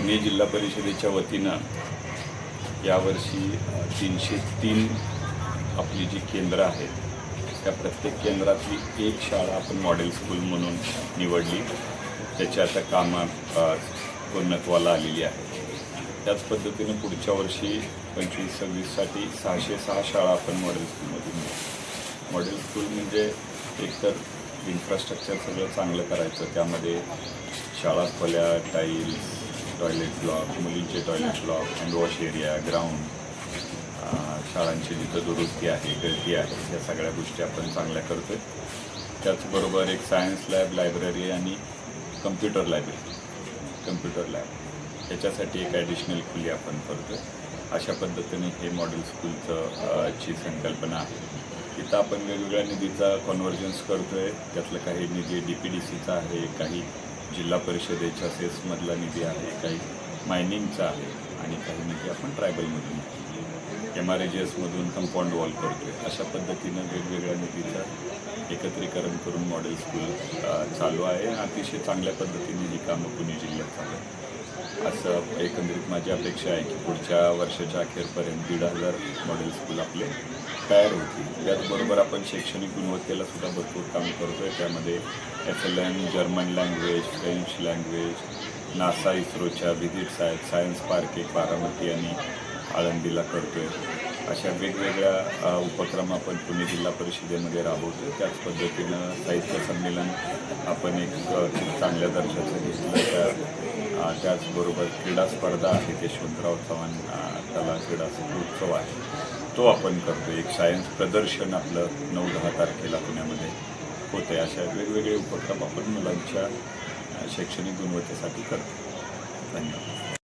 पुणे जिल्हा परिषदेच्या वतीनं यावर्षी तीनशे तीन आपली जी केंद्रं आहेत त्या प्रत्येक केंद्रातली एक शाळा आपण मॉडेल स्कूल म्हणून निवडली. त्याची आता कामं पूर्णत्वाला आलेली आहे त्याच पद्धतीनं पुढच्या वर्षी पंचवीस सव्वीससाठी सहाशे सहा शाळा आपण मॉडेल स्कूलमधून मॉडेल स्कूल म्हणजे एकतर इन्फ्रास्ट्रक्चर सगळं चांगलं करायचं त्यामध्ये शाळा खोल्या टाईल्स टॉयलेट ब्लॉक मुलींचे toilet block handwash area ground शाळांची जिथं दुरुस्ती आहे गळती आहे या सगळ्या गोष्टी आपण चांगल्या करतो आहे त्याचबरोबर एक सायन्स लॅब लायब्ररी आणि कम्प्युटर लायब्ररी कम्प्युटर लॅब याच्यासाठी एक ॲडिशनल खुली आपण करतो आहे अशा पद्धतीने हे मॉडेल स्कूलचं ची संकल्पना आहे. तिथं आपण वेगवेगळ्या निधीचा कॉन्व्हर्जन्स करतो आहे त्यातलं काही निधी डी पी डी सीचा आहे काही जिल्हा परिषदेच्या सेसमधला निधी आहे काही मायनिंगचा आहे आणि काही निधी आपण ट्रायबलमधून एम आर ए जी एसमधून कंपाऊंड वॉल करतो आहे अशा पद्धतीनं वेगवेगळ्या निधीचं एकत्रीकरण करून मॉडेल स्कूल चालू आहे. अतिशय चांगल्या पद्धतीने ही कामं पुणे जिल्ह्यात चालू आहे असं एकंदरीत माझी अपेक्षा आहे की पुढच्या वर्षाच्या अखेरपर्यंत दीड हजार मॉडेल स्कूल आपले तयार होतील. त्याचबरोबर आपण शैक्षणिक गुणवत्तेला सुद्धा भरपूर काम करतो आहे त्यामध्ये F L N German language French language NASA इस्रोच्या व्हिजिट्स आहेत. सायन्स पार्क एक बारामती आणि आळंदीला करतो आहे अशा वेगवेगळ्या उपक्रम आपण पुणे जिल्हा परिषदेमध्ये राबवतो त्याच पद्धतीनं साहित्य संमेलन आपण एक चांगल्या दर्जाचं घेतलं त्या त्याचबरोबर क्रीडा स्पर्धा आहे यशवंतराव चव्हाण त्याला कला क्रीडा उत्सव आहे. तो आपण करतो एक सायन्स प्रदर्शन आपलं नऊ दहा तारखेला पुण्यामध्ये होते अशा वेगवेगळे उपक्रम आपण मुलांच्या शैक्षणिक गुणवत्तेसाठी करतो धन्यवाद.